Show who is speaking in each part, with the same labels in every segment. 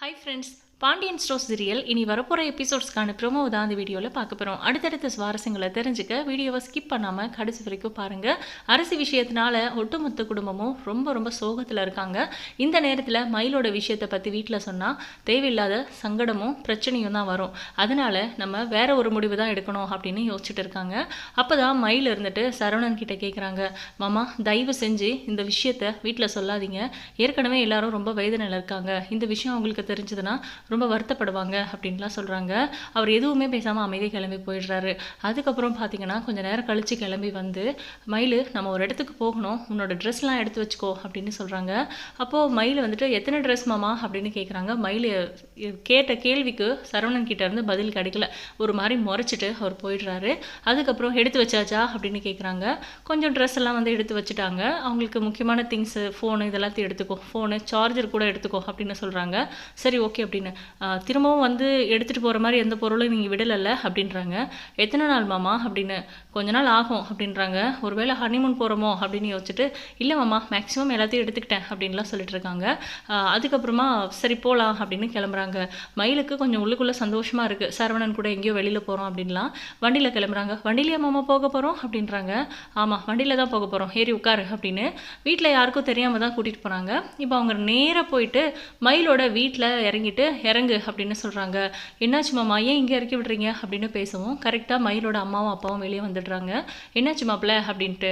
Speaker 1: Hi friends, Pandian store serial. இனி வரப்போகிற எபிசோட்ஸ்க்கான promo தான் அந்த வீடியோவில் பார்க்க போகிறோம் அடுத்தடுத்த சுவாரஸ்யங்களை தெரிஞ்சுக்க வீடியோவை ஸ்கிப் பண்ணாமல் கடைசி வரைக்கும் பாருங்கள் அரசு விஷயத்தினால ஒட்டுமொத்த குடும்பமும் ரொம்ப ரொம்ப சோகத்தில் இருக்காங்க. இந்த நேரத்தில் மயிலோட விஷயத்தை பற்றி வீட்டில் சொன்னால் தேவையில்லாத சங்கடமும் பிரச்சனையும் தான் வரும். அதனால் நம்ம வேற ஒரு முடிவு தான் எடுக்கணும் அப்படின்னு யோசிச்சுட்டு இருக்காங்க. அப்போ தான் மயில் இருந்துட்டு சரவணன் கிட்டே கேட்குறாங்க மாமா தயவு செஞ்சு இந்த விஷயத்த வீட்டில் சொல்லாதீங்க. ஏற்கனவே எல்லாரும் ரொம்ப வேதனையில் இருக்காங்க. இந்த விஷயம் அவங்களுக்கு தெரிஞ்சதுன்னா ரொம்ப வருத்தப்படுவாங்க அப்படின்லாம் சொல்கிறாங்க அவர் எதுவுமே பேசாமல் அமைதி கிளம்பி போயிடுறாரு. அதுக்கப்புறம் பார்த்தீங்கன்னா கொஞ்சம் நேரம் கழித்து கிளம்பி வந்து மயில் நம்ம ஒரு இடத்துக்கு போகணும் உன்னோட ட்ரெஸ்லாம் எடுத்து வச்சுக்கோ அப்படின்னு சொல்கிறாங்க அப்போது மயில் வந்துட்டு எத்தனை ட்ரெஸ் மாமா? அப்படின்னு கேட்குறாங்க மயில் கேட்ட கேள்விக்கு சரவணன் கிட்டேருந்து பதில் கிடைக்கல. ஒரு மாதிரி முறைச்சிட்டு அவர் போயிடுறாரு. அதுக்கப்புறம் எடுத்து வச்சாச்சா? அப்படின்னு கேட்குறாங்க கொஞ்சம் ட்ரெஸ் எல்லாம் வந்து எடுத்து வச்சுட்டாங்க. அவங்களுக்கு முக்கியமான திங்ஸு ஃபோனு இதெல்லாத்தையும் எடுத்துக்கோ. ஃபோனு சார்ஜர் கூட எடுத்துக்கோ அப்படின்னு சொல்கிறாங்க சரி ஓகே அப்படின்னு. திரும்பவும் வந்து எடுத்துகிட்டு போகிற மாதிரி எந்த பொருளும் நீங்கள் விடலைல்ல அப்படின்றாங்க. எத்தனை நாள் மாமா அப்படின்னு கொஞ்ச நாள் ஆகும் அப்படின்றாங்க. ஒருவேளை ஹனிமூன் போகிறோமோ அப்படின்னு யோசிச்சுட்டு இல்லை மாமா மேக்ஸிமம் எல்லாத்தையும் எடுத்துக்கிட்டேன் அப்படின்லாம் சொல்லிட்டு இருக்காங்க. அதுக்கப்புறமா சரி போகலாம் அப்படின்னு கிளம்புறாங்க. மயிலுக்கு கொஞ்சம் உள்ளுக்குள்ளே சந்தோஷமாக இருக்குது சரவணன் கூட எங்கேயோ வெளியில் போகிறோம் அப்படின்லாம். வண்டியில் கிளம்புறாங்க. வண்டிலேயே மாமா போக போகிறோம் அப்படின்றாங்க. ஆமாம் வண்டியில் தான் போக போகிறோம் ஏறி உட்காரு அப்படின்னு. வீட்டில் யாருக்கும் தெரியாமல் தான் கூட்டிகிட்டு போகிறாங்க இப்போ அவங்க நேராக போயிட்டு மயிலோட வீட்டில் இறங்கிட்டு இறங்கு அப்படின்னு சொல்கிறாங்க என்னாச்சு மாமா? ஏன் இங்கே இறக்கி விடுறீங்க? அப்படின்னு பேசவும். கரெக்டாக மயிலோட அம்மாவும் அப்பாவும் வெளியே வந்துடுறாங்க. என்னாச்சு மாப்பிள்ள? அப்படின்ட்டு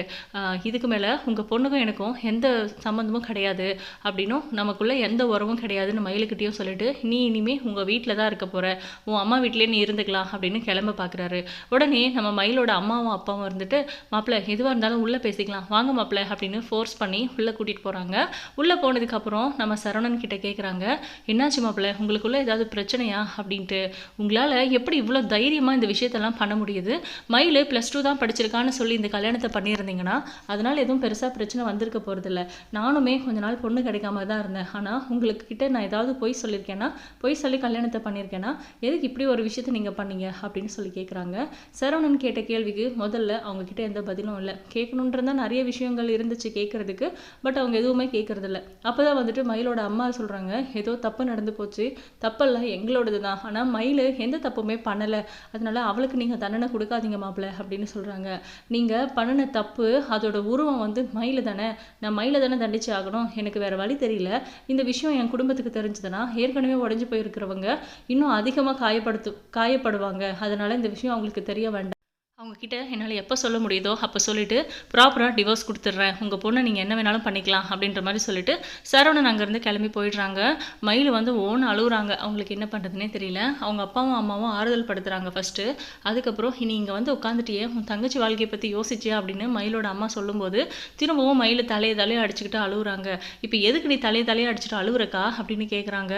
Speaker 1: இதுக்கு மேலே உங்கள் பொண்ணுக்கும் எனக்கும் எந்த சம்மந்தமும் கிடையாது. அப்படின்னும் நமக்குள்ளே எந்த உறவும் கிடையாதுன்னு மயிலுக்கிட்டேயும் சொல்லிட்டு நீ இனிமேல் உங்கள் வீட்டில் தான் இருக்க போகிற உன் அம்மா வீட்டிலே நீ இருந்துக்கலாம். அப்படின்னு கிளம்ப பார்க்குறாரு உடனே நம்ம மயிலோட அம்மாவும் அப்பாவும் இருந்துட்டு மாப்பிள்ளை எதுவாக இருந்தாலும் உள்ளே பேசிக்கலாம். வாங்க மாப்பிள்ளை. அப்படின்னு ஃபோர்ஸ் பண்ணி உள்ளே கூட்டிகிட்டு போகிறாங்க உள்ளே போனதுக்கப்புறம் நம்ம சரவணன் கிட்ட கேட்குறாங்க என்னாச்சு மாப்பிள்ள? உங்களுக்குள்ள ஏதாவது பிரச்சனையா அப்படின்ட்டு உங்களால் எப்படி இவ்வளோ தைரியமாக இந்த விஷயத்தெல்லாம் பண்ண முடியுது? மயில் ப்ளஸ் டூ தான் படிச்சிருக்கான்னு சொல்லி இந்த கல்யாணத்தை பண்ணியிருந்தீங்கன்னா அதனால் எதுவும் பெருசாக பிரச்சனை வந்திருக்க போகிறதில்ல நானுமே கொஞ்ச நாள் பொண்ணு கிடைக்காம தான் இருந்தேன். ஆனால் உங்களுக்கு கிட்ட நான் ஏதாவது பொய் சொல்லியிருக்கேன்னா பொய் சொல்லி கல்யாணத்தை பண்ணியிருக்கேன்னா எதுக்கு இப்படி ஒரு விஷயத்தை நீங்கள் பண்ணீங்க அப்படின்னு சொல்லி கேட்குறாங்க சரவணன் கேட்ட கேள்விக்கு முதல்ல அவங்கக்கிட்ட எந்த பதிலும் இல்லை. கேட்கணுன்றதா நிறைய விஷயங்கள் இருந்துச்சு கேட்குறதுக்கு பட் அவங்க எதுவுமே கேட்குறதில்ல அப்போ தான் வந்துட்டு மயிலோட அம்மா சொல்கிறாங்க ஏதோ தப்பு நடந்து போச்சு தப்பெல்லாம் எங்களோடது தான் ஆனால் மயில் எந்த தப்புமே பண்ணலை. அதனால அவளுக்கு நீங்கள் தண்டனை கொடுக்காதீங்க மாப்பிள்ள அப்படின்னு சொல்கிறாங்க நீங்கள் பண்ணின தப்பு அதோட உருவம் வந்து மயில் தானே. நான் மயிலை தானே தண்டிச்சு ஆகணும். எனக்கு வேறு வழி தெரியல. இந்த விஷயம் என் குடும்பத்துக்கு தெரிஞ்சதுன்னா ஏற்கனவே உடஞ்சி போயிருக்கிறவங்க இன்னும் அதிகமாக காயப்படுத்து காயப்படுவாங்க. அதனால் இந்த விஷயம் அவங்களுக்கு தெரிய வேண்டாம். அவங்கக்கிட்ட என்னால் எப்போ சொல்ல முடியுதோ அப்போ சொல்லிவிட்டு ப்ராப்பராக டிவோர்ஸ் கொடுத்துட்றேன். உங்கள் பொண்ணை நீங்கள் என்ன வேணாலும் பண்ணிக்கலாம் அப்படின்ற மாதிரி சொல்லிட்டு சரவணன் அங்கேருந்து கிளம்பி போயிடுறாங்க. மயில் வந்து ஓன் அழுகுறாங்க அவங்களுக்கு என்ன பண்ணுறதுனே தெரியல. அவங்க அப்பாவும் அம்மாவும் ஆறுதல் படுத்துகிறாங்க ஃபஸ்ட்டு அதுக்கப்புறம் இனி இங்கே வந்து உட்காந்துட்டியே உன் தங்கச்சி வாழ்க்கையை பற்றி யோசிச்சியா அப்படின்னு மயிலோட அம்மா சொல்லும்போது திரும்பவும் மயில் தலையை தலையை அடிச்சுக்கிட்டு அழுகுறாங்க இப்போ எதுக்கு நீ தலையை தலையை அடிச்சுட்டு அழுகுறக்கா அப்படின்னு கேட்குறாங்க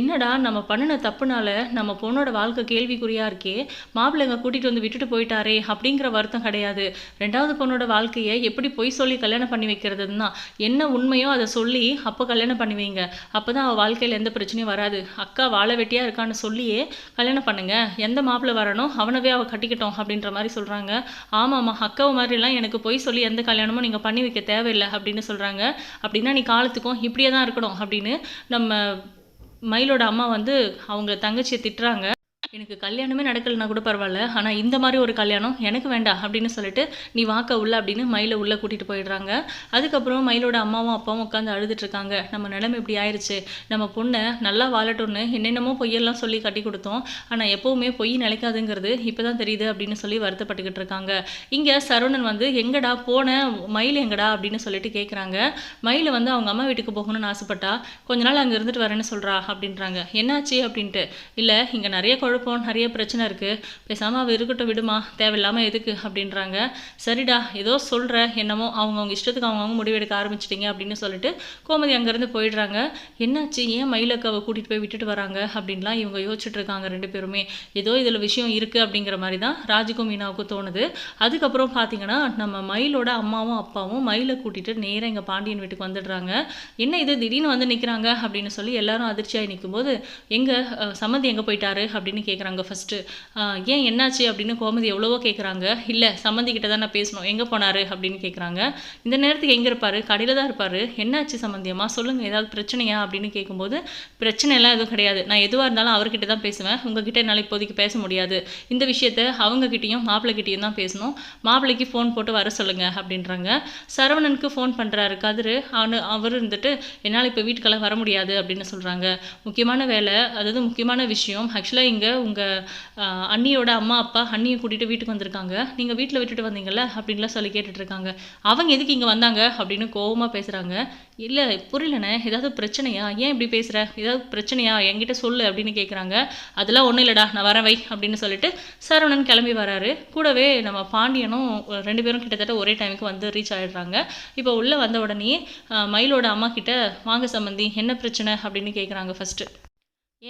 Speaker 1: என்னடா நம்ம பண்ணின தப்புனால நம்ம பொண்ணோட வாழ்க்கை கேள்விக்குறியாக இருக்கே. மாப்பிள்ளைங்க கூட்டிகிட்டு வந்து விட்டுட்டு போயிட்டாரே அப்படிங்கிற வருத்தம் கிடையாது. ரெண்டாவது பொண்ணோட வாழ்க்கையை எப்படி பொய் சொல்லி கல்யாணம் பண்ணி வைக்கிறதுன்னா என்ன உண்மையோ அதை சொல்லி அப்போ கல்யாணம் பண்ணி வைங்க. அப்போ தான் அவள் வாழ்க்கையில் எந்த பிரச்சனையும் வராது. அக்கா வாழ வெட்டியாக இருக்கான்னு சொல்லியே கல்யாணம் பண்ணுங்க. எந்த மாப்பிள்ளை வரணும் அவனவே அவள் கட்டிக்கிட்டோம் அப்படின்ற மாதிரி சொல்கிறாங்க ஆமாம்மா அக்காவை மாதிரிலாம் எனக்கு பொய் சொல்லி எந்த கல்யாணமும் நீங்கள் பண்ணி வைக்க தேவையில்லை அப்படின்னு சொல்கிறாங்க அப்படின்னா நீ காலத்துக்கும் இப்படியே தான் இருக்கணும் அப்படின்னு நம்ம மயிலோட அம்மா வந்து அவங்க தங்கச்சியை திட்டுறாங்க. எனக்கு கல்யாணமே நடக்கலைன்னா கூட பரவாயில்ல ஆனால் இந்த மாதிரி ஒரு கல்யாணம் எனக்கு வேண்டாம் அப்படின்னு சொல்லிட்டு நீ வாக்க உள்ள அப்படின்னு மயிலை உள்ளே கூட்டிகிட்டு போயிடுறாங்க. அதுக்கப்புறம் மயிலோட அம்மாவும் அப்பாவும் உட்காந்து அழுதுட்ருக்காங்க நம்ம நிலைமை இப்படி ஆயிடுச்சு நம்ம பொண்ணை நல்லா வாழட்டும்னு என்னென்னமோ பொய்யெல்லாம் சொல்லி கட்டி கொடுத்தோம். ஆனால் எப்போவுமே பொய் நிலைக்காதுங்கிறது இப்போ தான் தெரியுது அப்படின்னு சொல்லி வருத்தப்பட்டுக்கிட்டு இருக்காங்க. இங்கே சரவணன் வந்து எங்கடா போன மயில் எங்கடா? அப்படின்னு சொல்லிட்டு கேட்குறாங்க மயில் வந்து அவங்க அம்மா வீட்டுக்கு போகணும்னு ஆசைப்பட்டா கொஞ்ச நாள் அங்கே இருந்துட்டு வரேன்னு சொல்கிறா அப்படின்றாங்க. என்னாச்சு? அப்படின்ட்டு இல்லை இங்கே நிறைய குழப்பம் நிறைய பிரச்சனை இருக்குது பேசாமல் அவள் இருக்கட்டும் விடுமா தேவையில்லாமல் எதுக்கு அப்படின்றாங்க. சரிடா ஏதோ சொல்கிற என்னமோ அவங்கவுங்க இஷ்டத்துக்கு அவங்கவுங்க முடிவெடுக்க ஆரம்பிச்சிட்டிங்க அப்படின்னு சொல்லிட்டு கோமதி அங்கேருந்து போயிடுறாங்க. என்னாச்சு? ஏன் மயிலக்காவை கூட்டிகிட்டு போய் விட்டுட்டு வராங்க? அப்படின்லாம் இவங்க யோசிச்சுட்டு இருக்காங்க ரெண்டு பேருமே. ஏதோ இதில் விஷயம் இருக்குது அப்படிங்கிற மாதிரி தான் ராஜுக்கும் மீனாவுக்கும் தோணுது. அதுக்கப்புறம் பார்த்தீங்கன்னா நம்ம மயிலோட அம்மாவும் அப்பாவும் மயிலை கூட்டிகிட்டு நேராக எங்கள் பாண்டியன் வீட்டுக்கு வந்துடுறாங்க. என்ன இது? திடீர்னு வந்து நிற்கிறாங்க அப்படின்னு சொல்லி எல்லாரும் அதிர்ச்சியாக நிற்கும்போது எங்கே சம்மந்தி எங்கே போயிட்டாரு அப்படின்னு கேட்க கேட்குறாங்க ஃபஸ்ட்டு ஏன் என்னாச்சு அப்படின்னு கோமதி எவ்வளவோ கேட்குறாங்க இல்லை சம்மந்தி கிட்ட தான் நான் பேசணும். எங்கே போனார் அப்படின்னு கேட்குறாங்க இந்த நேரத்துக்கு எங்கே இருப்பார்? கடையில் தான் இருப்பார். என்னாச்சு சம்மந்தியம்மா சொல்லுங்கள் ஏதாவது பிரச்சனையா அப்படின்னு கேட்கும்போது பிரச்சனை எல்லாம் எதுவும் கிடையாது. நான் எதுவாக இருந்தாலும் அவர்கிட்ட தான் பேசுவேன். உங்ககிட்ட என்னால் இப்போதைக்கு பேச முடியாது. இந்த விஷயத்த அவங்கக்கிட்டேயும் மாப்பிள்ளைகிட்டேயும் தான் பேசணும். மாப்பிள்ளைக்கு ஃபோன் போட்டு வர சொல்லுங்கள் அப்படின்றாங்க. சரவணனுக்கு ஃபோன் பண்ணுறாரு கதிர் அவனு அவர் இருந்துட்டு என்னால் இப்போ வீட்டுக்கெல்லாம் வர முடியாது அப்படின்னு சொல்கிறாங்க முக்கியமான வேலை அதாவது முக்கியமான விஷயம். ஆக்சுவலாக இங்கே உங்கள் அண்ணியோட அம்மா அப்பா அண்ணியை கூட்டிகிட்டு வீட்டுக்கு வந்திருக்காங்க. நீங்கள் வீட்டில் விட்டுட்டு வந்தீங்கல்ல அப்படின்லாம் சொல்லி கேட்டுட்டு இருக்காங்க அவங்க எதுக்கு இங்கே வந்தாங்க அப்படின்னு கோவமாக பேசுகிறாங்க இல்லை புரியலண்ணே ஏதாவது பிரச்சனையா? ஏன் இப்படி பேசுகிற ஏதாவது பிரச்சனையா? என்கிட்ட சொல்லு அப்படின்னு கேட்குறாங்க அதெல்லாம் ஒன்றும் இல்லைடா நான் வரேன் வை அப்படின்னு சொல்லிட்டு சரவணன் கிளம்பி வராரு. கூடவே நம்ம பாண்டியனும் ரெண்டு பேரும் கிட்டத்தட்ட ஒரே டைமுக்கு வந்து ரீச் ஆகிடுறாங்க இப்போ உள்ளே வந்த உடனே மயிலோட அம்மா கிட்ட வாங்க சம்மந்தி என்ன பிரச்சனை? அப்படின்னு கேட்குறாங்க ஃபஸ்ட்டு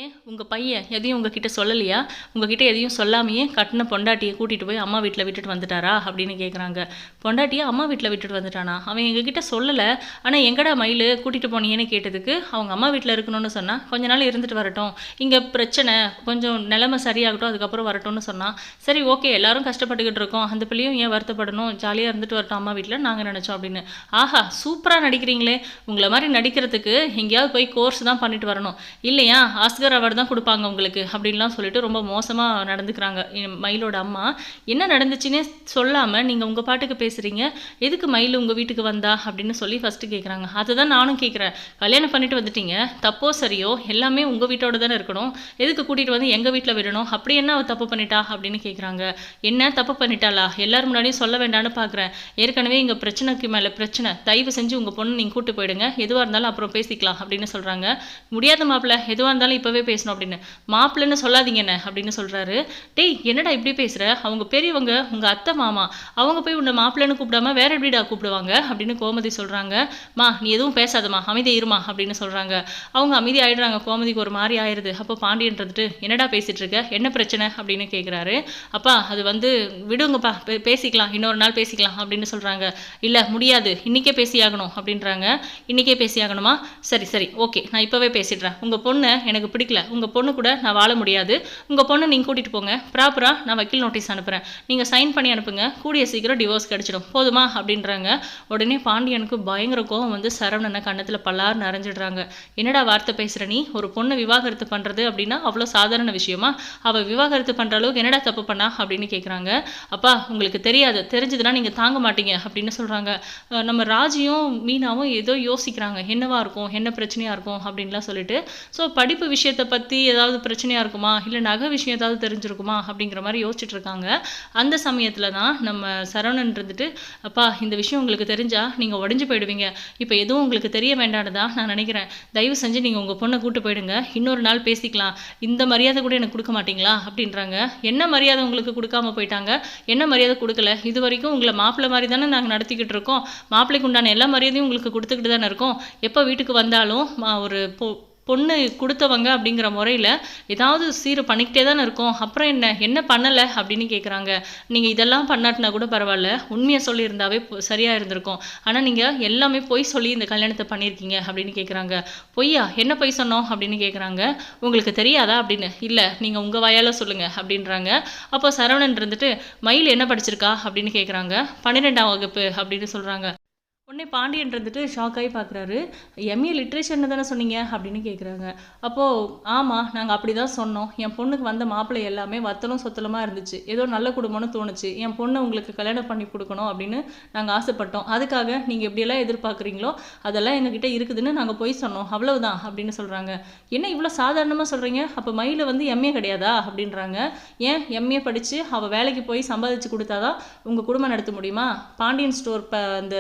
Speaker 1: ஏன்? உங்கள் பையன் எதையும் உங்ககிட்ட சொல்லலையா? உங்ககிட்ட எதையும் சொல்லாமையே கட்டின பொண்டாட்டியை கூட்டிகிட்டு போய் அம்மா வீட்டில் விட்டுட்டு வந்துட்டாரா? அப்படின்னு கேட்குறாங்க பொண்டாட்டியை அம்மா வீட்டில் விட்டுட்டு வந்துட்டானா? அவன் எங்ககிட்ட சொல்லலை. ஆனால் எங்கடா மயில் கூட்டிகிட்டு போனீங்கன்னு கேட்டதுக்கு அவங்க அம்மா வீட்டில் இருக்கணும்னு சொன்னால் கொஞ்ச நாள் இருந்துட்டு வரட்டும். இங்கே பிரச்சனை கொஞ்சம் நிலைமை சரியாகட்டும் அதுக்கப்புறம் வரட்டும்னு சொன்னான் சரி ஓகே எல்லாரும் கஷ்டப்பட்டுக்கிட்டு இருக்கோம். அந்த பிள்ளையும் ஏன் வருத்தப்படணும்? ஜாலியாக இருந்துட்டு வரட்டும் அம்மா வீட்டில் நாங்கள் நினச்சோம் அப்படின்னு. ஆஹா சூப்பராக நடிக்கிறீங்களே. உங்களை மாதிரி நடிக்கிறதுக்கு எங்கேயாவது போய் கோர்ஸ் தான் பண்ணிட்டு வரணும். இல்லையா? ஆஸ்கர் அவார்டு தான் கொடுப்பாங்க உங்களுக்கு அப்படின்லாம் சொல்லிட்டு ரொம்ப மோசமாக நடந்துக்கிறாங்க. என் மயிலோட அம்மா என்ன நடந்துச்சுன்னே சொல்லாமல் நீங்கள் உங்கள் பாட்டுக்கு பேசுகிறீங்க எதுக்கு மயில் உங்கள் வீட்டுக்கு வந்தா அப்படின்னு சொல்லி ஃபஸ்ட்டு கேட்குறாங்க அதை தான் நானும் கேட்குறேன் கல்யாணம் பண்ணிட்டு வந்துட்டீங்க தப்போ சரியோ எல்லாமே உங்கள் வீட்டோட தானே இருக்கணும். எதுக்கு கூட்டிகிட்டு வந்து எங்கள் வீட்டில் விடணும்? அப்படி என்ன அவள் தப்பு பண்ணிட்டா அப்படின்னு கேட்குறாங்க என்ன தப்பு பண்ணிட்டாளா? எல்லாரும் முன்னாடியும் சொல்ல வேண்டாம்னு பார்க்குறேன் ஏற்கனவே இங்கே பிரச்சனைக்கு மேலே பிரச்சனை. தயவு செஞ்சு உங்கள் பொண்ணு நீங்கள் கூட்டு போயிடுங்க. எதுவாக இருந்தாலும் அப்புறம் பேசிக்கலாம் அப்படின்னு சொல்கிறாங்க முடியாத மாப்பிள்ள எதுவாக இருந்தாலும் இப்போ இப்போவே பேசணும் அப்படின்னு. மாப்பிள்ளைன்னு சொல்லாதீங்க என்ன? அப்படின்னு சொல்கிறாரு டேய் என்னடா இப்படி பேசுகிற அவங்க பெரியவங்க உங்கள் அத்தை மாமா அவங்க போய் உன்னை மாப்பிள்ளைன்னு கூப்பிடாம வேற எப்படிடா கூப்பிடுவாங்க? அப்படின்னு கோமதி சொல்கிறாங்க மா நீ எதுவும் பேசாதம்மா அமைதி இருமா அப்படின்னு சொல்கிறாங்க அவங்க அமைதி ஆயிடுறாங்க. கோமதிக்கு ஒரு மாதிரி ஆயிடுது அப்போ பாண்டியன்றதுட்டு என்னடா பேசிகிட்டு இருக்க? என்ன பிரச்சனை? அப்படின்னு கேட்குறாரு அப்பா அது வந்து விடுங்கப்பா பேசிக்கலாம். இன்னொரு நாள் பேசிக்கலாம் அப்படின்னு சொல்கிறாங்க இல்லை முடியாது. இன்றைக்கே பேசியாகணும் அப்படின்றாங்க. இன்றைக்கே பேசியாகணுமா? சரி சரி. ஓகே. நான் இப்போவே பேசிடுறேன். உங்கள் பொண்ணை எனக்கு பிடிக்கல. உங்கள் பொண்ணு கூட நான் வாழ முடியாது. உங்கள் பொண்ணை நீங்கள் கூட்டிகிட்டு போங்க. ப்ராப்பராக நான் வக்கீல் நோட்டீஸ் அனுப்புகிறேன் நீங்கள் சைன் பண்ணி அனுப்புங்க. கூடிய சீக்கிரம் டிவோர்ஸ் கிடச்சிடும். போதுமா? அப்படின்றாங்க. உடனே பாண்டியனுக்கு பயங்கர கோவம் வந்து சரவணனை கன்னத்தில் பல்லார் நிறைஞ்சிடுறாங்க என்னடா வார்த்தை பேசுகிற நீ? ஒரு பொண்ணை விவாகரத்து பண்ணுறது அப்படின்னா அவ்வளோ சாதாரண விஷயமா? அவள் விவாகரத்து பண்ணுற அளவுக்கு என்னடா தப்பு பண்ணா? அப்படின்னு கேட்குறாங்க அப்பா உங்களுக்கு தெரியாது. தெரிஞ்சதுன்னா நீங்கள் தாங்க மாட்டீங்க. அப்படின்னு சொல்கிறாங்க நம்ம ராஜியும் மீனாவும் ஏதோ யோசிக்கிறாங்க. என்னவா இருக்கும்? என்ன பிரச்சனையாக இருக்கும்? அப்படின்லாம் சொல்லிட்டு. ஸோ படிப்பு விஷயம் விஷயத்தை பற்றி ஏதாவது பிரச்சனையாக இருக்குமா? இல்லை நகை விஷயம் ஏதாவது தெரிஞ்சிருக்குமா? அப்படிங்கிற மாதிரி யோசிச்சுட்டு இருக்காங்க அந்த சமயத்தில் தான் நம்ம சரவணன் இருந்துட்டு அப்பா இந்த விஷயம் உங்களுக்கு தெரிஞ்சால் நீங்கள் உடஞ்சு போயிடுவீங்க. இப்போ எதுவும் உங்களுக்கு தெரிய வேண்டானதா நான் நினைக்கிறேன். தயவு செஞ்சு நீங்கள் உங்கள் பொண்ணை கூட்டு போயிடுங்க. இன்னொரு நாள் பேசிக்கலாம். இந்த மரியாதை கூட எனக்கு கொடுக்க மாட்டீங்களா? அப்படின்றாங்க. என்ன மரியாதை உங்களுக்கு கொடுக்காம போயிட்டாங்க? என்ன மரியாதை கொடுக்கல? இது வரைக்கும் உங்களை மாப்பிள்ளை மாதிரி தானே நாங்கள் நடத்திக்கிட்டு இருக்கோம். மாப்பிள்ளைக்கு உண்டான எல்லா மரியாதையும் உங்களுக்கு கொடுத்துக்கிட்டு தானே இருக்கோம். எப்போ வீட்டுக்கு வந்தாலும் மா- ஒரு பொண்ணு கொடுத்தவங்க அப்படிங்கிற முறையில் ஏதாவது சீர் பண்ணிக்கிட்டே தானே இருக்கோம். அப்புறம் என்ன? என்ன பண்ணலை? அப்படின்னு கேட்குறாங்க நீங்கள் இதெல்லாம் பண்ணாட்டினா கூட பரவாயில்ல. உண்மையை சொல்லியிருந்தாவே சரியாக இருந்திருக்கும். ஆனால் நீங்கள் எல்லாமே பொய் சொல்லி இந்த கல்யாணத்தை பண்ணியிருக்கீங்க அப்படின்னு கேட்குறாங்க பொய்யா? என்ன பொய் சொன்னோம்? அப்படின்னு கேட்குறாங்க உங்களுக்கு தெரியாதா? அப்படின்னு. இல்லை நீங்கள் உங்கள் வாயால் சொல்லுங்கள் அப்படின்றாங்க. அப்போ சரவணன் இருந்துட்டு மயில் என்ன படிச்சிருக்கா? அப்படின்னு கேட்குறாங்க பன்னிரெண்டாம் வகுப்பு அப்படின்னு சொல்கிறாங்க உடனே பாண்டியன் இருந்துட்டு ஷாக் ஆகி பார்க்குறாரு. எம்ஏ லிட்ரேச்சர்னு தானே சொன்னீங்க? அப்படின்னு கேட்குறாங்க அப்போது ஆமாம் நாங்கள் அப்படி தான் சொன்னோம். என் பொண்ணுக்கு வந்த மாப்பிள்ளை எல்லாமே வத்தலும் சொத்தலமாக இருந்துச்சு. ஏதோ நல்ல குடும்பம்னு தோணுச்சு. என் பொண்ணை உங்களுக்கு கல்யாணம் பண்ணி கொடுக்கணும் அப்படின்னு நாங்கள் ஆசைப்பட்டோம். அதுக்காக நீங்கள் எப்படியெல்லாம் எதிர்பார்க்குறீங்களோ அதெல்லாம் எங்ககிட்ட இருக்குதுன்னு நாங்கள் போய் சொன்னோம். அவ்வளவுதான் அப்படின்னு சொல்கிறாங்க என்ன இவ்வளோ சாதாரணமாக சொல்கிறீங்க அப்போ மயில வந்து எம்ஏ கிடையாதா? அப்படின்றாங்க. ஏன்? எம்ஏ படித்து அவள் வேலைக்கு போய் சம்பாதிச்சு கொடுத்தாதான் உங்கள் குடும்பம் நடத்த முடியுமா? பாண்டியன் ஸ்டோர் இப்போ அந்த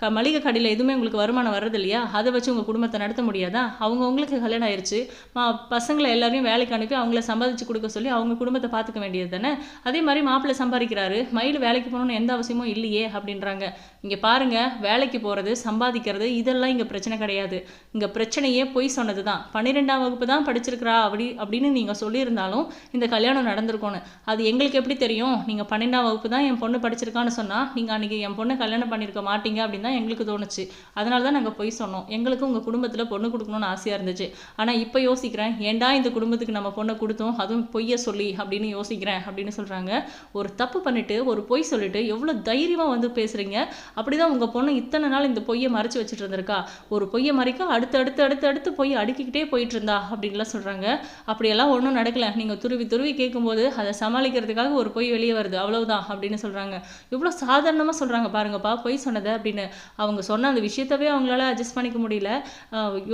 Speaker 1: க மளிகை கடையில் எதுவுமே உங்களுக்கு வருமானம் வர்றது இல்லையா அதை வச்சு உங்கள் குடும்பத்தை நடத்த முடியாதா? அவங்க உங்களுக்கு கல்யாணம் ஆயிடுச்சு மா பசங்களை எல்லாரையும் வேலைக்கு அனுப்பி அவங்கள சம்பாதிச்சு கொடுக்க சொல்லி அவங்க குடும்பத்தை பார்த்துக்க வேண்டியது தானே? அதே மாதிரி மாப்பிள்ளை சம்பாதிக்கிறாரு. மயில் வேலைக்கு போகணும்னு எந்த அவசியமும் இல்லையே அப்படின்றாங்க. இங்கே பாருங்க வேலைக்கு போகிறது சம்பாதிக்கிறது இதெல்லாம் இங்கே பிரச்சனை கிடையாது. இங்கே பிரச்சனையே பொய் சொன்னது தான் பன்னிரெண்டாம் வகுப்பு தான் படிச்சிருக்கிறா அப்படி அப்படின்னு நீங்கள் சொல்லியிருந்தாலும் இந்த கல்யாணம் நடந்திருக்கோன்னு அது எங்களுக்கு எப்படி தெரியும்? நீங்கள் பன்னெண்டாம் வகுப்பு தான் என் பொண்ணு படிச்சிருக்கான்னு சொன்னால் நீங்கள் அன்றைக்கி என் பொண்ணை கல்யாணம் பண்ணியிருக்க மாட்டீங்க அப்படின்னு தான் எங்களுக்கு தோணுச்சு. அதனால தான் நாங்கள் பொய் சொன்னோம். எங்களுக்கு உங்கள் குடும்பத்தில் பொண்ணு கொடுக்கணும்னு ஆசையாக இருந்துச்சு. ஆனால் இப்போ யோசிக்கிறேன் ஏன்டா இந்த குடும்பத்துக்கு நம்ம பொண்ணை கொடுத்தோம்? அதுவும் பொய்யை சொல்லி அப்படின்னு யோசிக்கிறேன் அப்படின்னு சொல்கிறாங்க ஒரு தப்பு பண்ணிட்டு ஒரு பொய் சொல்லிட்டு எவ்வளோ தைரியமாக வந்து பேசுகிறீங்க அப்படிதான் உங்கள் பொண்ணு இத்தனை நாள் இந்த பொய்யை மறைச்சு வச்சுட்டு இருந்திருக்கா? ஒரு பொய்யை மறைக்க அடுத்து அடுத்து அடுத்து அடுத்து பொய் அடுக்கிக்கிட்டே போயிட்டு இருந்தா அப்படின்லாம் சொல்கிறாங்க அப்படியெல்லாம் ஒன்றும் நடக்கல. நீங்கள் துருவி துருவி கேட்கும்போது அதை சமாளிக்கிறதுக்காக ஒரு பொய் வெளியே வருது. அவ்வளவுதான் அப்படின்னு சொல்கிறாங்க இவ்வளோ சாதாரணமாக சொல்கிறாங்க பாருங்கப்பா பொய் சொன்னதை அப்படின்னு. அவங்க சொன்ன அந்த விஷயத்தவே அவங்களால அட்ஜஸ்ட் பண்ணிக்க முடியல.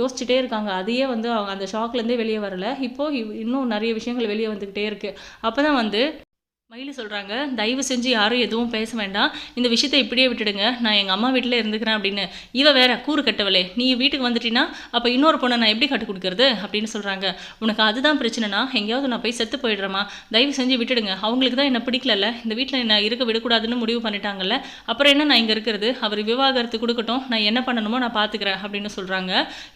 Speaker 1: யோசிச்சுட்டே இருக்காங்க. அதையே வந்து அவங்க அந்த ஷாக்லேருந்தே வெளியே வரல. இப்போது இன்னும் நிறைய விஷயங்கள் வெளியே வந்துக்கிட்டே இருக்குது அப்போ தான் வந்து மயிலு சொல்கிறாங்க தயவு செஞ்சு யாரும் எதுவும் பேச வேண்டாம். இந்த விஷயத்தை இப்படியே விட்டுடுங்க. நான் எங்கள் அம்மா வீட்டில் இருந்துக்கிறேன் அப்படின்னு. இவ வேற கூறு கட்டவளே. நீ வீட்டுக்கு வந்துட்டீன்னா அப்போ இன்னொரு பொண்ணை நான் எப்படி கட்டு கொடுக்கறது? அப்படின்னு சொல்கிறாங்க உனக்கு அதுதான் பிரச்சனைனா எங்கேயாவது நான் போய் செத்து போயிடுறேம்மா. தயவு செஞ்சு விட்டுடுங்க. அவங்களுக்கு தான் என்ன பிடிக்கலல்ல? இந்த வீட்டில் என்ன இருக்க விடக்கூடாதுன்னு முடிவு பண்ணிட்டாங்கல்ல? அப்புறம் என்ன நான் இங்கே இருக்கிறது? அவர் விவாகரத்து கொடுக்கட்டும். நான் என்ன பண்ணணுமோ நான் பார்த்துக்கிறேன் அப்படின்னு சொல்கிறாங்க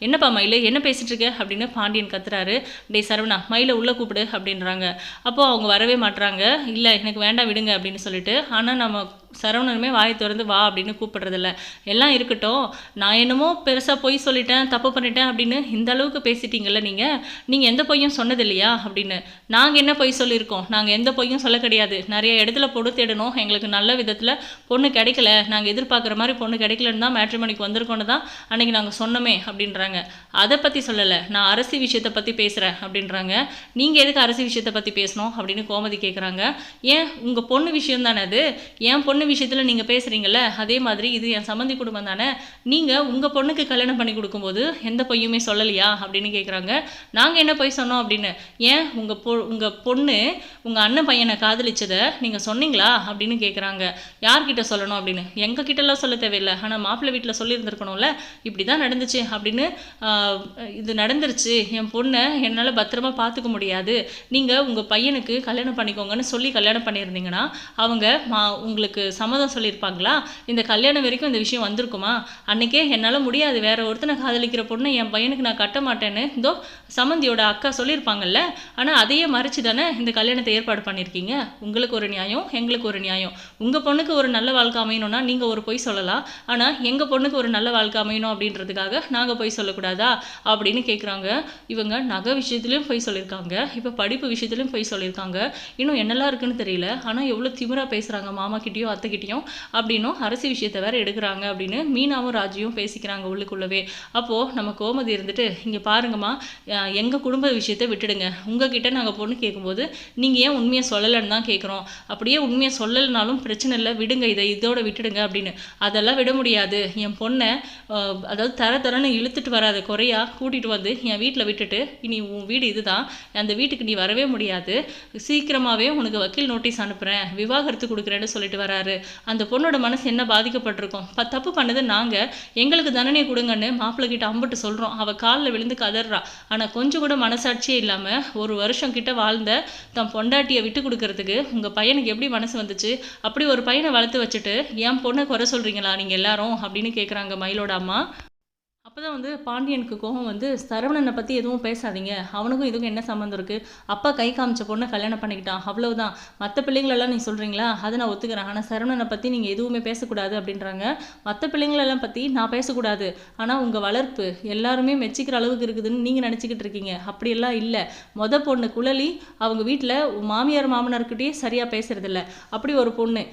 Speaker 1: என்னப்பா மயில்? என்ன பேசிட்டு இருக்க? அப்படின்னு பாண்டியன் கத்துறாரு. டேய் சரவணா மயிலை உள்ளே கூப்பிடு அப்படின்றாங்க. அப்போது அவங்க வரவே மாட்டுறாங்க இல்லை எனக்கு வேண்டாம் விடுங்க அப்படின்னு சொல்லிட்டு ஆனால் நம்ம சரவணனுமே வாயை திறந்து வா அப்படின்னு கூப்பிடுறதில்ல. எல்லாம் இருக்கட்டும் நான் என்னமோ பெருசாக பொய் சொல்லிட்டேன் தப்பு பண்ணிட்டேன் அப்படின்னு இந்த அளவுக்கு பேசிட்டீங்கல்ல நீங்கள் நீங்கள் எந்த பொய்யும் சொன்னது இல்லையா அப்படின்னு. நாங்கள் என்ன பொய் சொல்லியிருக்கோம்? நாங்கள் எந்த பொய்யும் சொல்ல கிடையாது. நிறைய இடத்துல பொண்ணு தேடணும். எங்களுக்கு நல்ல விதத்தில் பொண்ணு கிடைக்கல. நாங்கள் எதிர்பார்க்குற மாதிரி பொண்ணு கிடைக்கலன்னு தான் மேட்ரிமோனிக்கு வந்திருக்கோன்னு தான் அன்னைக்கு நாங்கள் சொன்னோமே அப்படின்றாங்க. அதை பற்றி சொல்லலை. நான் அரசு விஷயத்தை பற்றி பேசுகிறேன் அப்படின்றாங்க. நீங்கள் எதுக்கு அரசு விஷயத்தை பற்றி பேசணும் அப்படின்னு கோமதி கேட்குறாங்க ஏன்? உங்கள் பொண்ணு விஷயம் தானே அது. என் பொண்ணு விஷயத்தில் நீங்கள் பேசுகிறீங்கல்ல அதே மாதிரி இது என் சம்மந்தி குடும்பம் தானே நீங்கள் உங்கள் பொண்ணுக்கு கல்யாணம் பண்ணி கொடுக்கும்போது எந்த பொய்யுமே சொல்லலையா அப்படின்னு கேட்குறாங்க நாங்கள் என்ன பொய் சொன்னோம் அப்படின்னு ஏன் உங்கள் பொ உங்கள் பொண்ணு உங்கள் அண்ணன் பையனை காதலிச்சதை நீங்கள் சொன்னீங்களா அப்படின்னு கேட்குறாங்க யார்கிட்ட சொல்லணும் அப்படின்னு? எங்கள் கிட்டலாம் சொல்ல தேவையில்லை. ஆனால் மாப்பிள்ளை வீட்டில் சொல்லியிருந்துருக்கணும்ல இப்படி தான் நடந்துச்சு அப்படின்னு இது நடந்துருச்சு. என் பொண்ணை என்னால் பத்திரமா பார்த்துக்க முடியாது. நீங்கள் உங்கள் பையனுக்கு கல்யாணம் பண்ணிக்கோங்கன்னு சொல்லி கல்யாணம் பண்ணியிருந்தீங்கன்னா அவங்க மா உங்களுக்கு சம்மதம் சொல்லியிருப்பாங்களா? இந்த கல்யாணம் வரைக்கும் இந்த விஷயம் வந்திருக்குமா? அன்னைக்கே என்னால் முடியாது. வேற ஒருத்தனை காதலிக்கிற பொண்ணை என் பையனுக்கு நான் கட்ட மாட்டேன்னு இதோ சமந்தியோட அக்கா சொல்லியிருப்பாங்கல்ல? ஆனால் அதையே மறைச்சு தானே இந்த கல்யாணத்தை ஏற்பாடு பண்ணியிருக்கீங்க? உங்களுக்கு ஒரு நியாயம் எங்களுக்கு ஒரு நியாயம். உங்கள் பொண்ணுக்கு ஒரு நல்ல வாழ்க்கை அமையணும்னா நீங்கள் ஒரு பொய் சொல்லலாம். ஆனால் எங்கள் பொண்ணுக்கு ஒரு நல்ல வாழ்க்கை அமையணும் அப்படின்றதுக்காக நாங்கள் பொய் சொல்லக்கூடாதா? அப்படின்னு கேட்குறாங்க இவங்க நகை விஷயத்துலையும் பொய் சொல்லியிருக்காங்க. இப்போ படிப்பு விஷயத்துலையும் பொய் சொல்லியிருக்காங்க. இன்னும் என்னெல்லாம் இருக்குன்னு தெரியல. ஆனால் எவ்வளோ திமிராக பேசுகிறாங்க மாமா கிட்டேயும் அப்படின்னும் அரசு விஷயத்தை வேற எடுக்கிறாங்க அப்படின்னு மீனாவும் ராஜியும் பேசிக்கிறாங்க உள்ளுக்குள்ளவே. அப்போது நம்ம கோமதி இருந்துட்டு இங்கே பாருங்கம்மா எங்கள் எங்க குடும்ப விஷயத்தை விட்டுடுங்க. உங்ககிட்ட நாங்கள் பொண்ணு கேட்கும்போது நீங்கள் ஏன் உண்மையை சொல்லலைன்னு தான் கேட்குறோம் அப்படியே உண்மையை சொல்லலைனாலும் பிரச்சனை இல்லை விடுங்க இதை இதோட விட்டுடுங்க அப்படின்னு. அதெல்லாம் விட முடியாது. என் பொண்ணை அதாவது தர தரன்னு இழுத்துட்டு வராத குறையா கூட்டிட்டு வந்து என் வீட்டில் விட்டுட்டு இனி உன் வீடு இதுதான். அந்த வீட்டுக்கு நீ வரவே முடியாது. சீக்கிரமாகவே உனக்கு வக்கீல் நோட்டீஸ் அனுப்புகிறேன் விவாகரத்து கொடுக்குறேன்னு சொல்லிட்டு வராரு. அந்த பொண்ணோட மனசு என்ன பாதிக்கப்பட்டிருக்கும்? ப தப்பு பண்ணது நாங்கள் எங்களுக்கு தண்டனை கொடுங்கன்னு மாப்பிள்ளை கிட்ட அம்பிட்டு சொல்கிறோம் அவள் காலில் விழுந்து கதறா ஆனால் கொஞ்சம் கூட மனசாட்சியே இல்லாமல் ஒரு வருஷம் கிட்ட வாழ்ந்த தன் பொண்டாட்டியை விட்டு கொடுக்கறதுக்கு உங்கள் பையனுக்கு எப்படி மனசு வந்துச்சு? அப்படி ஒரு பையனை வளர்த்து வச்சுட்டு என் பொண்ணை குறை சொல்கிறீங்களா நீங்கள் எல்லாரும்? அப்படின்னு கேட்குறாங்க மயிலோட அம்மா. அப்போ தான் வந்து பாண்டியனுக்கு கோபம் வந்து சரவணனை பற்றி எதுவும் பேசாதீங்க. அவனுக்கும் இதுக்கும் என்ன சம்மந்தம் இருக்குது அப்பா கை காமிச்ச பொண்ணை கல்யாணம் பண்ணிக்கிட்டான். அவ்வளோதான் மற்ற பிள்ளைங்களெல்லாம் நீ சொல்கிறீங்களா அதை நான் ஒத்துக்கிறேன். ஆனால் சரவணனை பற்றி நீங்கள் எதுவுமே பேசக்கூடாது அப்படின்றாங்க. மற்ற பிள்ளைங்களெல்லாம் பற்றி நான் பேசக்கூடாது. ஆனால் உங்கள் வளர்ப்பு எல்லாருமே மெச்சிக்கிற அளவுக்கு இருக்குதுன்னு நீங்கள் நினச்சிக்கிட்டு இருக்கீங்க. அப்படியெல்லாம் இல்லை. மொத பொண்ணு குழலி அவங்க வீட்டில் மாமியார் மாமனார்கிட்டயே சரியாக பேசுறதில்ல. அப்படி ஒரு பொண்ணு.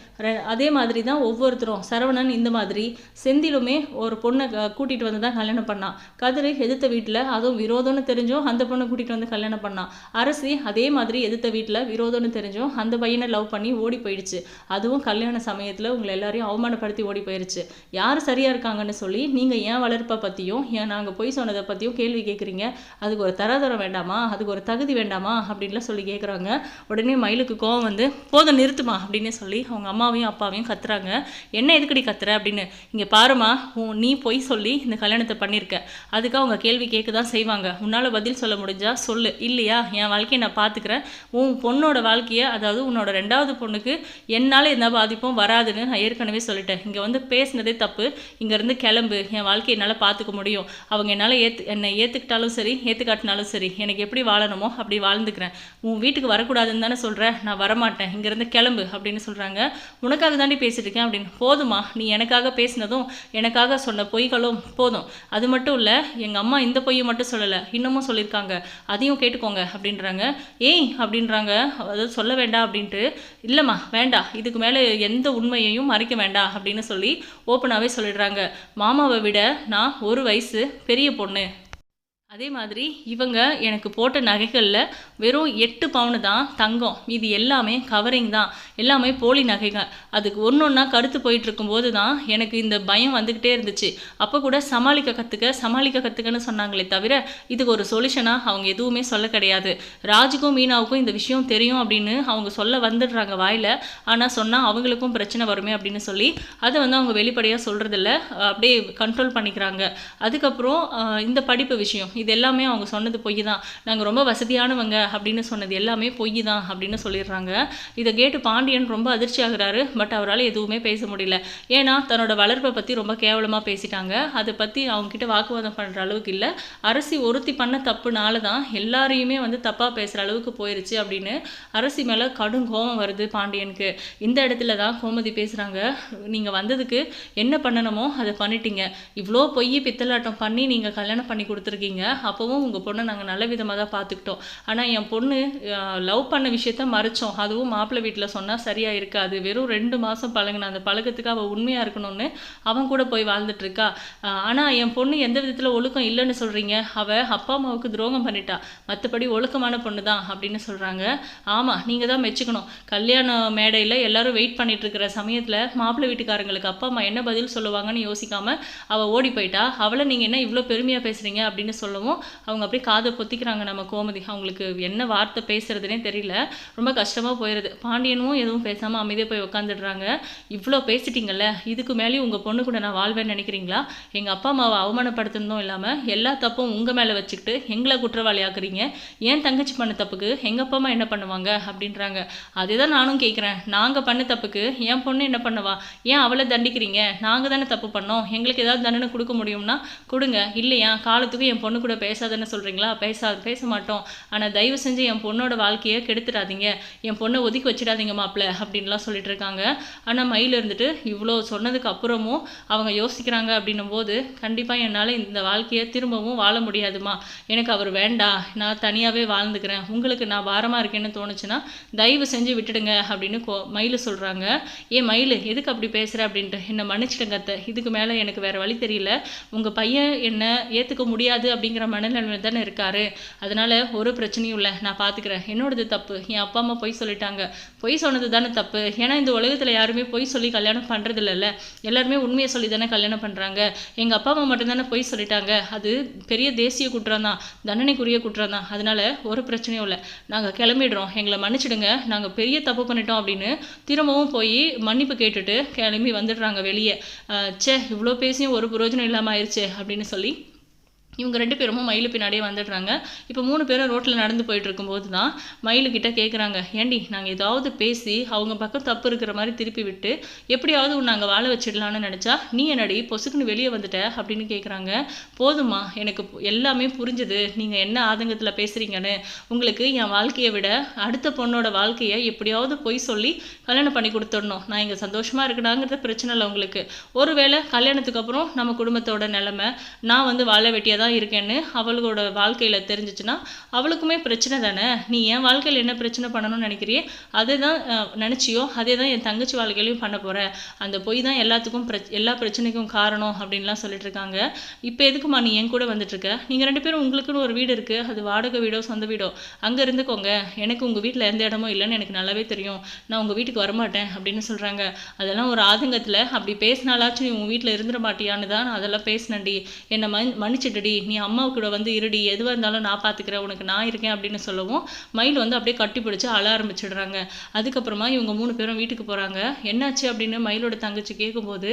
Speaker 1: அதே மாதிரி தான் ஒவ்வொருத்தரும். சரவணன் இந்த மாதிரி செந்திலுமே ஒரு பொண்ணை கூட்டிகிட்டு வந்து தான் கல்யாணம் பண்ணான் கதிர் எதிர்த்த வீட்டில் அதுவும் விரோதம்னு தெரிஞ்சும் அந்த பொண்ணை கூட்டிகிட்டு வந்து கல்யாணம் பண்ணான் அரசி அதே மாதிரி எதிர்த்த வீட்டில் விரோதம்னு தெரிஞ்சும் அந்த பையனை லவ் பண்ணி ஓடி போயிடுச்சு. அதுவும் கல்யாண சமயத்தில் உங்களை எல்லாரையும் அவமானப்படுத்தி ஓடி போயிடுச்சு யார் சரியாக இருக்காங்கன்னு சொல்லி நீங்கள் ஏன் வளர்ப்பை பற்றியும் ஏன் நாங்கள் பொய் சொன்னதை பற்றியும் கேள்வி கேட்குறீங்க அதுக்கு ஒரு தராதரம் வேண்டாமா? அதுக்கு ஒரு தகுதி வேண்டாமா? அப்படின்லாம் சொல்லி கேட்குறாங்க உடனே மயிலுக்கு கோவம் வந்து போதும் நிறுத்துமா? அப்படின்னு சொல்லி அவங்க அம்மாவையும் அப்பாவையும் கத்துறாங்க. என்ன எதுக்கடி கத்துற? அப்படின்னு இங்கே பாருமா நீ பொய் சொல்லி இந்த கல்யாணத்தை கல்யாணத்தை பண்ணியிருக்க அதுக்கு அவங்க கேள்வி கேட்க தான் செய்வாங்க. உன்னால் பதில் சொல்ல முடிஞ்சால் சொல்லு. இல்லையா? என் வாழ்க்கையை நான் பார்த்துக்கிறேன் உன் பொண்ணோட வாழ்க்கையை அதாவது உன்னோட ரெண்டாவது பொண்ணுக்கு என்னால் எந்த பாதிப்பும் வராதுன்னு நான் ஏற்கனவே சொல்லிட்டேன். இங்கே வந்து பேசுனதே தப்பு. இங்கேருந்து கிளம்பு. என் வாழ்க்கையை என்னால் பார்த்துக்க முடியும். அவங்க என்னால் ஏற்று என்னை ஏற்றுக்கிட்டாலும் சரி ஏற்றுக்காட்டினாலும் சரி எனக்கு எப்படி வாழணுமோ அப்படி வாழ்ந்துக்கிறேன். உன் வீட்டுக்கு வரக்கூடாதுன்னு தானே சொல்கிறேன் நான் வரமாட்டேன். இங்கேருந்து கிளம்பு அப்படின்னு சொல்கிறாங்க உனக்காக தாண்டி பேசிட்டு இருக்கேன் அப்படின்னு. போதுமா நீ எனக்காக பேசினதும் எனக்காக சொன்ன பொய்களும் போதும். அது மட்டும் இல்லை எங்கள் அம்மா இந்த பொய்யை மட்டும் சொல்லலை இன்னமும் சொல்லியிருக்காங்க அதையும் கேட்டுக்கோங்க அப்படின்றாங்க. ஏய் அப்படின்றாங்க. அதாவது சொல்ல வேண்டாம் அப்படின்ட்டு இல்லைம்மா வேண்டாம். இதுக்கு மேலே எந்த உண்மையையும் மறைக்க வேண்டாம் அப்படின்னு சொல்லி ஓப்பனாகவே சொல்லிடுறாங்க. மாமாவை விட நான் ஒரு வயசு பெரிய பொண்ணு. அதே மாதிரி இவங்க எனக்கு போட்ட நகைகளில் வெறும் எட்டு பவுனு தான் தங்கம். இது எல்லாமே கவரிங் தான். எல்லாமே போலி நகைகள். அதுக்கு ஒன்று ஒன்றா கருத்து போயிட்டுருக்கும்போது தான் எனக்கு இந்த பயம் வந்துக்கிட்டே இருந்துச்சு. அப்போ கூட சமாளிக்க கற்றுக்க சமாளிக்க கற்றுக்கன்னு சொன்னாங்களே தவிர இதுக்கு ஒரு சொல்யூஷனாக அவங்க எதுவுமே சொல்ல கிடையாது. ராஜுக்கும் மீனாவுக்கும் இந்த விஷயம் தெரியும் அப்படின்னு அவங்க சொல்ல வந்துடுறாங்க வாயில். ஆனால் சொன்னால் அவங்களுக்கும் பிரச்சனை வருமே அப்படின்னு சொல்லி அதை வந்து அவங்க வெளிப்படையாக சொல்கிறதில்ல அப்படியே கண்ட்ரோல் பண்ணிக்கிறாங்க. அதுக்கப்புறம் இந்த படிப்பு விஷயம். இது எல்லாமே அவங்க சொன்னது பொய் தான் நாங்கள் ரொம்ப வசதியானவங்க அப்படின்னு சொன்னது எல்லாமே பொய் தான் அப்படின்னு சொல்லிடுறாங்க. இதை கேட்டு பாண்டியன் ரொம்ப அதிர்ச்சி ஆகிறாரு பட் அவரால் எதுவுமே பேச முடியல. ஏன்னா தன்னோட வளர்ப்பை பற்றி ரொம்ப கேவலமாக பேசிட்டாங்க. அதை பற்றி அவங்கக்கிட்ட வாக்குவாதம் பண்ணுற அளவுக்கு இல்லை. அரசி ஒருத்தி பண்ண தப்புனால தான் எல்லாரையுமே வந்து தப்பாக பேசுகிற அளவுக்கு போயிருச்சு அப்படின்னு அரசி மேலே கடும் கோபம் வருது பாண்டியனுக்கு. இந்த இடத்துல தான் கோமதி பேசுகிறாங்க நீங்கள் வந்ததுக்கு என்ன பண்ணணுமோ அதை பண்ணிட்டீங்க. இவ்வளோ பொய் பித்தலாட்டம் பண்ணி நீங்கள் கல்யாணம் பண்ணி கொடுத்துருக்கீங்க. அப்போவும் உங்கள் பொண்ணை நாங்கள் நல்ல விதமாக தான் பார்த்துக்கிட்டோம். ஆனால் என் பொண்ணு லவ் பண்ண விஷயத்த மறைச்சோம். அதுவும் மாப்பிள்ளை வீட்டில் சொன்னால் சரியாக இருக்காது. வெறும் ரெண்டு மாதம் பழகின அந்த பழக்கத்துக்கு அவள் உண்மையாக இருக்கணும்னு அவன் கூட போய் வாழ்ந்துட்டுருக்கா ஆனால் என் பொண்ணு எந்த விதத்தில் ஒழுக்கம் இல்லைன்னு சொல்கிறீங்க அவள் அப்பா அம்மாவுக்கு துரோகம் பண்ணிட்டா. மற்றபடி ஒழுக்கமான பொண்ணு தான் அப்படின்னு சொல்கிறாங்க ஆமாம் நீங்கள் தான் மெச்சுக்கணும். கல்யாண மேடையில் எல்லாரும் வெயிட் பண்ணிட்டு இருக்கிற சமயத்தில் மாப்பிள்ளை வீட்டுக்காரங்களுக்கு அப்பா அம்மா என்ன பதில் சொல்லுவாங்கன்னு யோசிக்காமல் அவள் ஓடி போயிட்டா. அவளை நீங்கள் என்ன இவ்வளோ பெருமையாக பேசுகிறீங்க அப்படின்னு சொல்லவும். அவங்க அப்படியே காதை பொத்திக்கிறாங்க நம்ம கோமதி. அவங்களுக்கு என்ன வார்த்தை பேசுறதுனே தெரியல. ரொம்ப கஷ்டமாக போயிடுது பாண்டியனும் எதுவும் பேசாமல் அமைதியாக போய் உட்காந்துடுறாங்க இவ்வளோ பேசிட்டீங்கல்ல இதுக்கு மேலேயும் உங்கள் பொண்ணு கூட நான் வாழ்வேன்னு நினைக்கிறீங்களா? எங்கள் அப்பா அம்மாவை அவமானப்படுத்துனதும் இல்லாமல் எல்லா தப்பும் உங்கள் மேலே வச்சுக்கிட்டு எங்களை குற்றவாளி ஆக்குறீங்க. ஏன் தங்கச்சி பண்ண தப்புக்கு? எங்கள் அப்பா அம்மா என்ன பண்ணுவாங்க? அப்படின்றாங்க. அதே தான் நானும் கேட்குறேன் நாங்கள் பண்ண தப்புக்கு என் பொண்ணு என்ன பண்ணுவா? ஏன் அவளை தண்டிக்கிறீங்க? நாங்கள் தானே தப்பு பண்ணோம். எங்களுக்கு ஏதாவது தண்டனை கொடுக்க முடியும்னா கொடுங்க. இல்லையா? காலத்துக்கு என் பொண்ணு கூட பேசாதன்னு சொல்கிறீங்களா பேசா பேச மாட்டோம். ஆனால் தயவு செஞ்சு என் பொண்ணோட வாழ்க்கையை கெடுத்துடாதீங்க. என் பொண்ணை ஒதுக்கி வச்சிடாதீங்க மாப்பிள்ள அப்படின்லாம் சொல்லிட்டு இருக்காங்க. ஆனால் மயில் இருந்துட்டு இவ்வளோ சொன்னதுக்கு அப்புறமும் அவங்க யோசிக்கிறாங்க அப்படின்னும் போது கண்டிப்பாக என்னால் இந்த வாழ்க்கையை திரும்பவும் வாழ முடியாதுமா. எனக்கு அவர் வேண்டாம் நான் தனியாகவே வாழ்ந்துக்கிறேன். உங்களுக்கு நான் பாரமாக இருக்கேன்னு தோணுச்சுன்னா தயவு செஞ்சு விட்டுடுங்க அப்படின்னு கோ மயில் சொல்கிறாங்க ஏன் மயில் எதுக்கு அப்படி பேசுகிற அப்படின்ட்டு. என்னை மன்னிச்சிடுங்க அத்தை இதுக்கு மேலே எனக்கு வேறு வழி தெரியல. உங்கள் பையன் என்னை ஏற்றுக்க முடியாது அப்படிங்கிற மனநிலைமை தானே இருக்காரு. அதனால் ஒரு பிரச்சனையும் இல்லை. நான் பார்த்துக்கிறேன் என்னோடது தப்பு. என் அப்பா அம்மா பொய் சொல்லிட்டாங்க. பொய் சொன்னது தானே தப்பு. ஏன்னா இந்த உலகத்தில் யாருமே பொய் சொல்லி கல்யாணம் பண்ணுறது இல்லைல்ல எல்லாருமே உண்மையை சொல்லி தானே கல்யாணம் பண்ணுறாங்க எங்கள் அப்பா அம்மா மட்டும்தானே பொய் சொல்லிட்டாங்க. அது பெரிய தேசிய குற்றம் தான். தண்டனைக்குரிய குற்றம் தான். அதனால ஒரு பிரச்சனையும் இல்லை. நாங்கள் கிளம்பிடுறோம். எங்களை மன்னிச்சிடுங்க. நாங்கள் பெரிய தப்பு பண்ணிட்டோம் அப்படின்னு திரும்பவும் போய் மன்னிப்பு கேட்டுட்டு கிளம்பி வந்துடுறாங்க வெளியே. சே ச்சே இவ்வளோ பேசியும் ஒரு பிரயோஜனம் இல்லாமல் ஆயிடுச்சே அப்படின்னு சொல்லி இவங்க ரெண்டு பேரும் மயில் பின்னாடியே வந்துடுறாங்க. இப்போ மூணு பேரும் ரோட்டில் நடந்து போயிட்டு இருக்கும்போது தான் மயிலுக்கிட்ட கேட்குறாங்க ஏண்டி நாங்கள் ஏதாவது பேசி அவங்க பக்கம் தப்பு இருக்கிற மாதிரி திருப்பி விட்டு எப்படியாவது உன்னை அங்கே வாழ வச்சிடலான்னு நினச்சா நீ என்னடி பொசுக்குன்னு வெளியே வந்துட்ட? அப்படின்னு கேட்குறாங்க போதுமா எனக்கு பு- எல்லாமே புரிஞ்சுது. நீங்கள் என்ன ஆதங்கத்தில் பேசுகிறீங்கன்னு உங்களுக்கு என் வாழ்க்கையை விட அடுத்த பொண்ணோட வாழ்க்கையை எப்படியாவது பொய் சொல்லி கல்யாணம் பண்ணி கொடுத்துடணும். நான் இங்கே சந்தோஷமாக இருக்கணாங்கிறது பிரச்சனை இல்லை உங்களுக்கு. ஒருவேளை கல்யாணத்துக்கு அப்புறம் நம்ம குடும்பத்தோட நிலமை நான் வந்து வாழ வெட்டியாக தான் இருக்கேன்னு அவளோட வாழ்க்கையில் தெரிஞ்சிச்சுன்னா அவளுக்குமே பிரச்சனை தானே? நீ என் வாழ்க்கையில் என்ன பிரச்சனை பண்ணணும்னு நினைக்கிறியே? அதே தான் நினச்சியோ? அதே தான் என் தங்கச்சி வாழ்க்கையிலையும் பண்ண போகிறேன் அந்த பொய் தான் எல்லாத்துக்கும் பிரச் எல்லா பிரச்சனைக்கும் காரணம் அப்படின்லாம் சொல்லிட்டு இருக்காங்க. இப்போ எதுக்குமா நீ என் கூட வந்துட்டுருக்க நீங்கள் ரெண்டு பேரும் உங்களுக்குன்னு ஒரு வீடு இருக்குது அது வாடகை வீடோ சொந்த வீடோ? அங்கே இருந்துக்கோங்க. எனக்கு உங்கள் வீட்டில் எந்த இடமும் இல்லைன்னு எனக்கு நல்லாவே தெரியும். நான் உங்கள் வீட்டுக்கு வரமாட்டேன் அப்படின்னு சொல்கிறாங்க அதெல்லாம் ஒரு ஆதங்கத்தில் அப்படி பேசினாலாச்சும் நீ உங்கள் வீட்டில் இருந்துட மாட்டியான்னு தான் நான் அதெல்லாம் பேசினேன்டி. என்னை மன் மன்னிச்சிட்டுடி நீ அம்மா கூட வந்து இருடி எதுவாக இருந்தாலும் நான் பார்த்துக்கிறேன் உனக்கு நான் இருக்கேன் அப்படின்னு சொல்லவும் மயில் வந்து அப்படியே கட்டி பிடிச்சி அழ ஆரம்பிச்சிடுறாங்க. அதுக்கப்புறமா இவங்க மூணு பேரும் வீட்டுக்கு போகிறாங்க என்னாச்சு அப்படின்னு மயிலோட தங்கச்சி கேட்கும்போது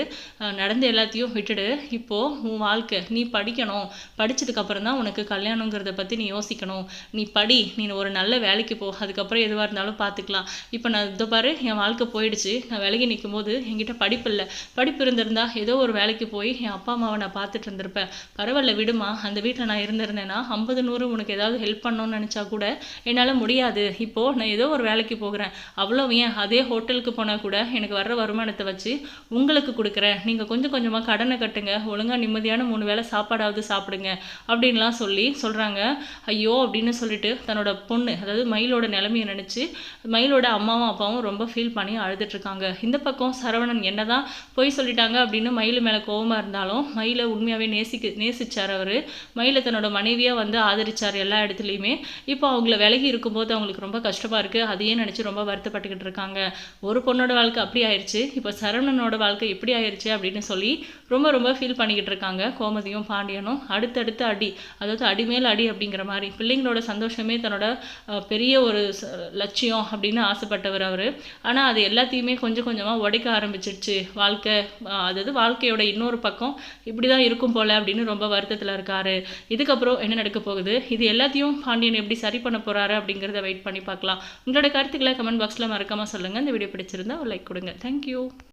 Speaker 1: நடந்த எல்லாத்தையும் விட்டுடு. இப்போது உன் வாழ்க்கை நீ படிக்கணும். படித்ததுக்கப்புறம் தான் உனக்கு கல்யாணங்கிறத பற்றி நீ யோசிக்கணும். நீ படி நீ ஒரு நல்ல வேலைக்கு போ. அதுக்கப்புறம் எதுவாக இருந்தாலும் பார்த்துக்கலாம் இப்போ நான் இதோ பாரு என் வாழ்க்கை போயிடுச்சு. நான் வேலைக்கு நிற்கும் போது என்கிட்ட படிப்பு இல்லை. படிப்பு இருந்திருந்தா ஏதோ ஒரு வேலைக்கு போய் என் அப்பா அம்மாவை நான் பார்த்துட்டு இருந்திருப்பேன். பரவாயில்ல விடுமா. அந்த வீட்டில் நான் இருந்திருந்தேன்னா ஐம்பது நூறு உனக்கு ஏதாவது ஹெல்ப் பண்ணணும்னு நினச்சா கூட என்னால் முடியாது. இப்போது நான் ஏதோ ஒரு வேலைக்கு போகிறேன். அவ்வளோ ஏன்? அதே ஹோட்டலுக்கு போனால் கூட எனக்கு வர்ற வருமானத்தை வச்சு உங்களுக்கு கொடுக்குறேன். நீங்கள் கொஞ்சம் கொஞ்சமாக கடனை கட்டுங்க. ஒழுங்காக நிம்மதியான மூணு வேளை சாப்பாடாவது சாப்பிடுங்க அப்படின்லாம் சொல்லி சொல்கிறாங்க ஐயோ அப்படின்னு சொல்லிட்டு தன்னோட பொண்ணு அதாவது மயிலோட நிலைமையை நினச்சி மயிலோட அம்மாவும் அப்பாவும் ரொம்ப ஃபீல் பண்ணி அழுதுட்ருக்காங்க இந்த பக்கம் சரவணன் என்னதான் பொய் சொல்லிட்டாங்க அப்படின்னு மயில் மேலே கோபமாக இருந்தாலும் மயிலை உண்மையாகவே நேசிக்க நேசிச்சார் அவர். மயிலை தன்னோட மனைவியாக வந்து ஆதரிச்சார் எல்லா இடத்துலையுமே. இப்போ அவங்கள விலகி இருக்கும்போது அவங்களுக்கு ரொம்ப கஷ்டமாக இருக்குது அதையே நினச்சி ரொம்ப வருத்தப்பட்டுக்கிட்டு இருக்காங்க. ஒரு பொண்ணோட வாழ்க்கை அப்படி ஆயிடுச்சு இப்போ சரவணனோட வாழ்க்கை இப்படி ஆயிடுச்சு அப்படின்னு சொல்லி ரொம்ப ரொம்ப ஃபீல் பண்ணிக்கிட்டு இருக்காங்க. கோமதியும் பாண்டியனும். அடுத்தடுத்து அடி அதாவது அடிமேல் அடி அப்படிங்கிற மாதிரி. பிள்ளைங்களோட சந்தோஷமே தன்னோட பெரிய ஒரு லட்சியம் அப்படின்னு ஆசைப்பட்டவர் அவர். ஆனால் அது எல்லாத்தையுமே கொஞ்சம் கொஞ்சமாக உடைக்க ஆரம்பிச்சிடுச்சு வாழ்க்கை அதாவது வாழ்க்கையோட இன்னொரு பக்கம் இப்படி தான் இருக்கும் போல அப்படின்னு ரொம்ப வருத்தத்தில் இருக்காரு. இதுக்கப்புறம் என்ன நடக்க போகுது? இது எல்லாத்தையும் பாண்டியன் எப்படி சரி பண்ண போறாரு அப்படிங்கிறத வெயிட் பண்ணி பார்க்கலாம். உங்களோட கருத்துக்களை கமெண்ட் பாக்ஸில் மறக்காம சொல்லுங்கள் இந்த வீடியோ பிடிச்சிருந்தா ஒரு லைக் கொடுங்க. தேங்க்யூ